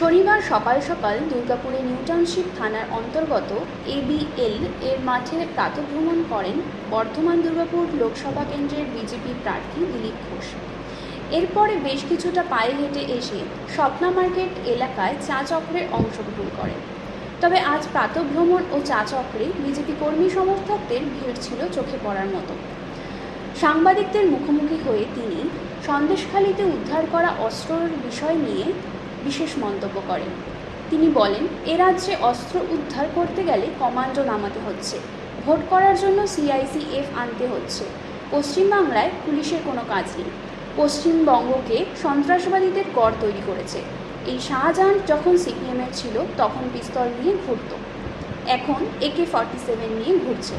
শনিবার সকাল সকাল দুর্গাপুরে নিউ টাউনশিপ থানার অন্তর্গত এবিএল এর মাঠে প্রাতভ্রমণ করেন বর্ধমান দুর্গাপুর লোকসভা কেন্দ্রের বিজেপি প্রার্থী দিলীপ ঘোষ। এরপরে বেশ কিছুটা পায়ে হেঁটে এসে স্বপ্না মার্কেট এলাকায় চা চক্রের অংশগ্রহণ করেন। তবে আজ প্রাতভ্রমণ ও চা চক্রে বিজেপি কর্মী সমর্থকদের ভিড় ছিল চোখে পড়ার মতো। সাংবাদিকদের মুখোমুখি হয়ে তিনি সন্দেশখালিতে উদ্ধার করা অস্ত্রের বিষয় নিয়ে বিশেষ মন্তব্য করেন। তিনি বলেন, এ রাজ্যে অস্ত্র উদ্ধার করতে গেলে কমান্ডো নামাতে হচ্ছে। ভোট করার জন্য সিআইসিএফ আনতে হচ্ছে। পশ্চিমবাংলায় পুলিশের কোনো কাজ নেই। পশ্চিমবঙ্গকে সন্ত্রাসবাদীদের গড় তৈরি করেছে। এই শাহজাহান যখন সিপিএমের ছিল, তখন পিস্তল নিয়ে ঘুরত। এখন একে ফর্টি সেভেন নিয়ে ঘুরছে।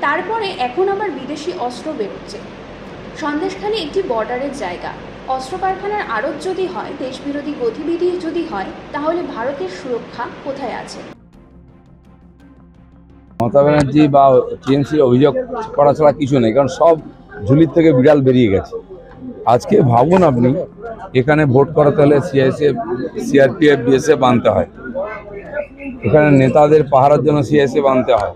তারপরে এখন আবার বিদেশি অস্ত্র বেরোচ্ছে। সন্দেশখালী একটি বর্ডারের জায়গা। অস্ত্র কারখানার আড়ত যদি হয়, দেশবিরোধী গতিবিধি যদি হয়, তাহলে ভারতের সুরক্ষা কোথায় আছে? মমতা ব্যানার্জি বা টিএমসির অভিযোগ করা ছাড়া কিছু নেই, কারণ সব ঝুলির থেকে বিড়াল বেরিয়ে গেছে। আজকে ভাবুন আপনি, এখানে ভোট করাতে হলে সিআইসিএফ সিআরপিএফ, বিএসএফ আনতে হয়। এখানে নেতাদের পাহারার জন্য সিআইসিএফ আনতে হয়।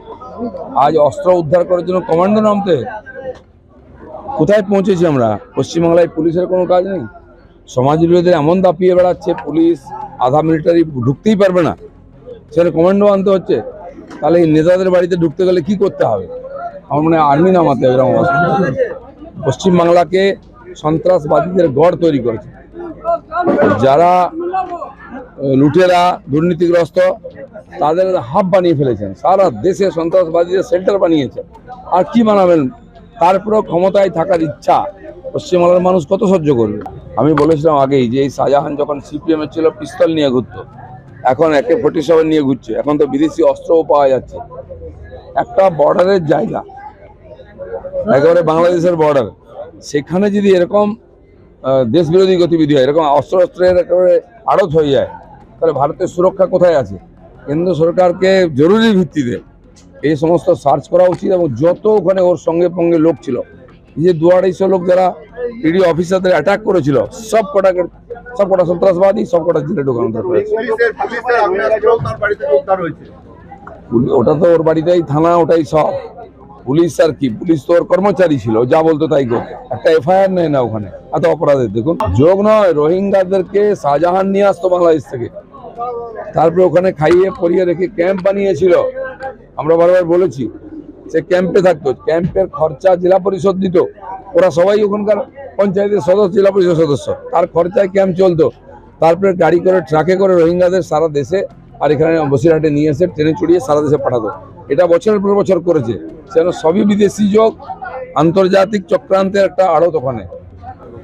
আজ অস্ত্র উদ্ধার করার জন্য কমান্ডো নামতে। কোথায় পৌঁছেছি আমরা? পশ্চিমবাংলায় পুলিশের কোনো কাজ নেই? সমাজ বিরোধী এমন দাপিয়ে বেড়াচ্ছে, পুলিশ, আধা মিলিটারি ঢুকতেই পারবে না। সেখানে কমান্ডো আনতে হচ্ছে। তাহলে এই নেতাদের বাড়িতে ঢুকতে গেলে কি করতে হবে? আমার মনে আর্মি নামাতে হবে, এরকম। পশ্চিমবাংলাকে সন্ত্রাসবাদীদের গড় তৈরি করেছে। যারা লুটেরা, দুর্নীতিগ্রস্ত, তাদের হাব বানিয়ে ফেলেছেন। সারা দেশে সন্ত্রাসবাদীদের সেন্টার বানিয়েছে। আর কি বানাবেন? তারপরেও ক্ষমতায় থাকার ইচ্ছা পশ্চিমবাংলার মানুষ কত সহ্য করবে? আমি বলেছিলাম আগেই যে এই শাহজাহান যখন সিপিএম ছিল, পিস্তল নিয়ে ঘুরতো। এখন একে ফোর্টি সেভেন নিয়ে ঘুরছে। এখন তো বিদেশি অস্ত্রও পাওয়া যাচ্ছে। একটা বর্ডারের জায়গা, একেবারে বাংলাদেশের বর্ডার সেখানে যদি এরকম দেশবিরোধী গতিবিধি হয়, এরকম অস্ত্র অস্ত্রের একেবারে আড়ত হয়ে যায়, তাহলে ভারতের সুরক্ষা কোথায় আছে? কেন্দ্র সরকারকে জরুরি ভিত্তিতে এই সমস্ত সার্চ করা উচিত এবং যত ওখানে ওর সঙ্গে সঙ্গে লোক ছিল এই যে দু আড়াইশো লোক যারা ইডি অফিসারদের অ্যাটাক করেছিল সব কটাকে সব কটা সন্ত্রাসবাদী সব কটা জেলে ঢোকানো ওটা তো ওর বাড়িতেই থানা ওটাই সব। পুলিশ আর কি? পুলিশ তো ওর কর্মচারী ছিল যা বলতো তাই করতো। একটা এফআইআর নেয় না ওখানে এত অপরাধের দেখুন। যোগ নয় রোহিঙ্গাদেরকে শাহজাহান নিয়ে আসতো বাংলাদেশ থেকে। তারপরে ওখানে খাইয়ে পরিয়ে রেখে ক্যাম্প বানিয়েছিল। আমরা বারবার বলেছি সে ক্যাম্পে থাকতো ক্যাম্পের খরচা জেলা পরিষদ দিত। ওরা সবাই ওখানকার পঞ্চায়েতের সদস্য, জেলা পরিষদ সদস্য। তার খরচায় ক্যাম্প চলতো। তারপরে গাড়ি করে, ট্রাকে করে রোহিঙ্গাদের সারা দেশে আর এখানে বসিরহাটে নিয়ে এসে ট্রেনে চড়িয়ে সারা দেশে পাঠাতো। এটা বছরের পর বছর করেছে। সেন সবই বিদেশি যোগ, আন্তর্জাতিক চক্রান্তের একটা আড়ত ওখানে।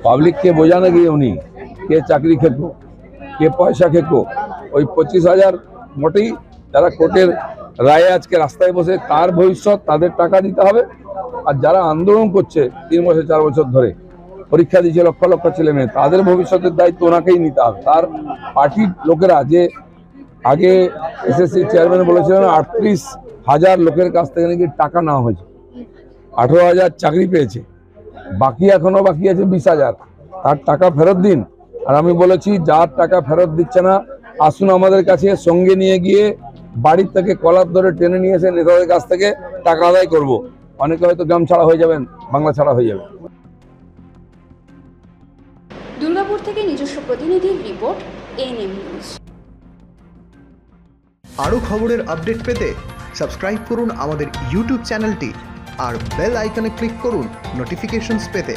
পাবলিককে বোঝানো গিয়ে উনি, কে চাকরি খেকো কে পয়সা খেকো ওই পঁচিশ হাজার মোটেই যারা কোর্টের রায়ে আজকে রাস্তায় বসে তার ভবিষ্যৎ, তাদের টাকা দিতে হবে। আর যারা আন্দোলন করছে তিন বছর, চার বছর ধরে, পরীক্ষা দিয়েছে লক্ষ লক্ষ ছেলে মেয়ে, তাদের ভবিষ্যতের দায়িত্ব ওনাকেই নিতে হবে। তার পার্টির লোকেরা যে আগে এসএসসি চেয়ারম্যান বলেছিলেন, আটত্রিশ হাজার লোকের কাছ থেকে নাকি টাকা নেওয়া হয়েছে। আঠেরো হাজার চাকরি পেয়েছে। বাকি এখনও বাকি আছে বিশ হাজার। তার টাকা ফেরত দিন। আর আমি বলেছি, যার টাকা ফেরত দিচ্ছে না, আসুন আমাদের কাছে সঙ্গে নিয়ে গিয়ে বাড়ির থেকে কলার ধরে টেনে নিয়ে এসে নেতাদের কাছ থেকে টাকা আদায় করব। অনেকে হয়তো গ্রাম ছাড়া হয়ে যাবেন বাংলা ছাড়া হয়ে যাবে। দুর্গাপুর থেকে নিজস্ব প্রতিনিধির রিপোর্ট এএনএম নিউজ আরও খবরের আপডেট পেতে সাবস্ক্রাইব করুন আমাদের ইউটিউব চ্যানেলটি আর বেল আইকনে ক্লিক করুন নোটিফিকেশনস পেতে।